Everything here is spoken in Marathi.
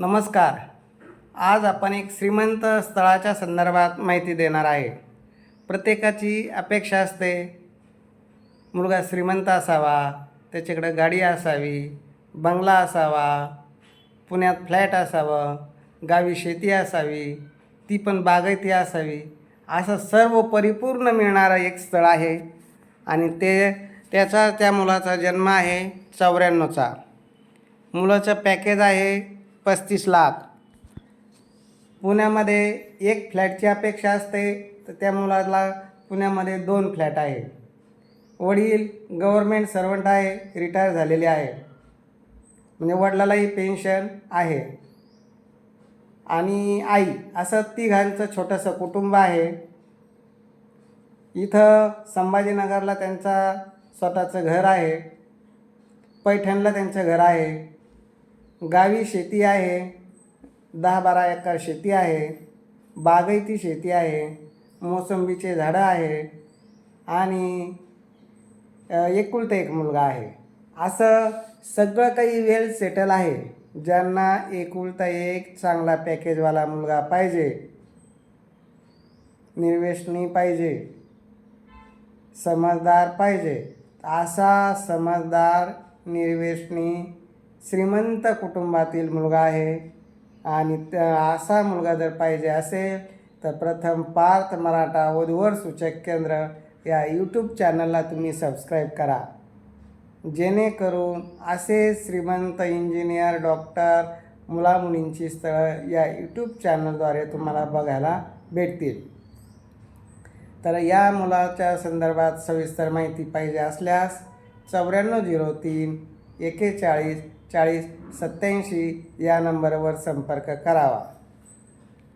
नमस्कार. आज आपण एक श्रीमंत स्थळाच्या संदर्भात माहिती देणार आहे. प्रत्येकाची अपेक्षा असते. मुलगा श्रीमंत असावा त्याच्याकडे गाडी असावी बंगला असावा पुण्यात फ्लॅट असावं गावी शेती असावी ती पण बागायती असावी असं सर्व परिपूर्ण मिळणारं एक स्थळ आहे. आणि ते त्याचा त्या मुलाचा जन्म आहे चौऱ्याण्णवचा. मुलाचं पॅकेज आहे पस्तीस लाख. पुण्यामध्ये एक फ्लॅटची अपेक्षा असते तर त्या मुलाला पुण्यामध्ये दोन फ्लॅट आहे वडील गव्हर्मेंट सर्वंट आहे रिटायर झालेले आहे म्हणजे वडिलालाही पेन्शन आहे. आणि आई असं तिघांचं छोटंसं कुटुंब आहे. इथं संभाजीनगरला त्यांचा स्वतःचं घर आहे. पैठणला त्यांचं घर आहे. गावी शेती आहे दहा बारा एकर शेती आहे बागायती शेती आहे मोसंबीचे झाडं आहे आणि एकुलता एक मुलगा आहे. असं सगळं काही वेल सेटल आहे. ज्यांना एकुलता एक चांगला पॅकेजवाला मुलगा पाहिजे निर्वेशनी पाहिजे समजदार पाहिजे असा समजदार निर्वेशनी श्रीमंत कुटुंबातील मुलगा आहे आणि त्या असा मुलगा जर पाहिजे असेल तर प्रथम पार्थ मराठा वधूवर सूचक केंद्र या यूट्यूब चॅनलला तुम्ही सबस्क्राईब करा. जेणेकरून असे श्रीमंत इंजिनियर डॉक्टर मुलामुलींची स्थळं या यूट्यूब चॅनलद्वारे तुम्हाला बघायला भेटतील. तर या मुलाच्या संदर्भात सविस्तर माहिती पाहिजे असल्यास चौऱ्याण्णव झिरो तीन एकेचाळीस चाळीस सत्याऐंशी या नंबरवर संपर्क करावा.